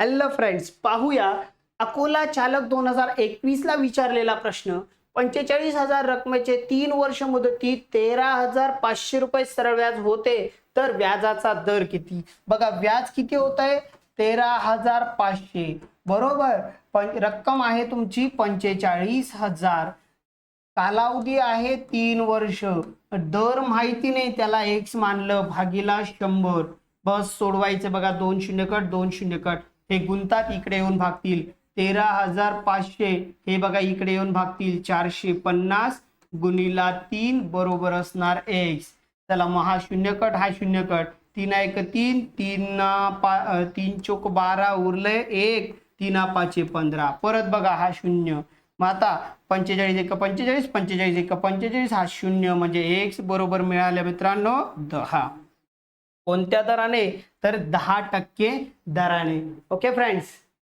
Hello friends पाहूया. अकोला चालक दोन हजार एकवीस ला विचारलेला प्रश्न. पंचेचाळीस हजार रकमेचे तीन वर्ष मुदतीत तेरा हजार पाचशे रुपये सरळ व्याज होते तर व्याजाचा दर किती? बघा व्याज किती होत आहे तेरा हजार पाचशे. बरोबर? रक्कम आहे तुमची पंचेचाळीस हजार. कालावधी आहे तीन वर्ष. दर माहिती नाही त्याला एक्स मानलं भागीला शंभर. बस सोडवायचं बघा दोन शून्य कट दोन शून्य कट. हे गुंतात इकडे येऊन भागतील. तेरा हजार पाचशे हे बघा इकडे येऊन भागतील. चारशे पन्नास गुणिला तीन बरोबर असणार एक्स चला मग हा शून्यकट हा शून्य कट तीन एक तीन तीन पा तीन चोक बारा उरले एक तीन पाचशे पंधरा. परत बघा हा शून्य. मग आता पंचेचाळीस एक पंचेचाळीस पंचेचाळीस एक पंचेचाळीस हा शून्य म्हणजे एक्स बरोबर मिळाल्या मित्रांनो दहा. कोणत्या दराने? तर दहा टक्के दराने. Okay friends